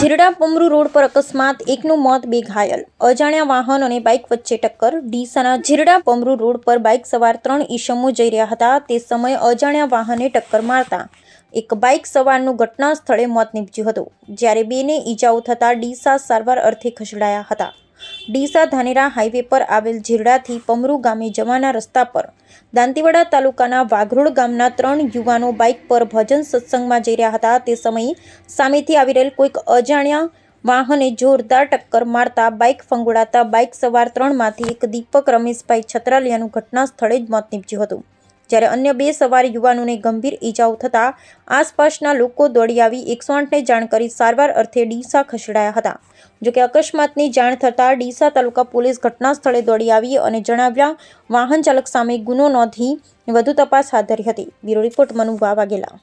ઝીરડા પમરુ road પર અકસ્માત, એકનું મોત, બે ઘાયલ. અજાણ્યા વાહન અને બાઇક વચ્ચે ટક્કર. ડીસાના જીરડા પમરુ રોડ પર બાઇક સવાર ત્રણ ઈસમો જઈ રહ્યા હતા. તે સમયે અજાણ્યા વાહને ટક્કર મારતા એક બાઇક સવારનું ઘટના સ્થળે મોત નીપજ્યું હતું. જ્યારે બેને ઈજાઓ થતાં ડીસા સારવાર અર્થે ખસેડાયા હતા. ડીસા ધાનેરા હાઈવે પર આવેલ ઝીરડાથી પમરુ ગામે જવાના રસ્તા પર દાંતીવાડા તાલુકાના વાઘરોળ ગામના ત્રણ યુવાનો બાઇક પર ભજન સત્સંગમાં જઈ રહ્યા હતા. તે સમયે સામેથી આવી રહેલ કોઈક અજાણ્યા વાહને જોરદાર ટક્કર મારતા બાઇક ફંગોળાતા બાઇક સવાર ત્રણમાંથી એક દીપક રમેશભાઈ છત્રાલિયાનું ઘટના સ્થળે જ મોત નીપજ્યું હતું. જ્યારે અન્ય બે સવાર યુવાનોને ગંભીર ઈજાઓ થતાં આસપાસના લોકો દોડી આવી એકસો આઠને જાણ કરી સારવાર અર્થે ડીસા ખસેડાયા હતા. જોકે અકસ્માતની જાણ થતાં ડીસા તાલુકા પોલીસ ઘટના સ્થળે દોડી આવી અને જણાવ્યા, વાહન ચાલક સામે ગુનો નોંધી વધુ તપાસ હાથ ધરી હતી. Bureau report Manu Vaghela.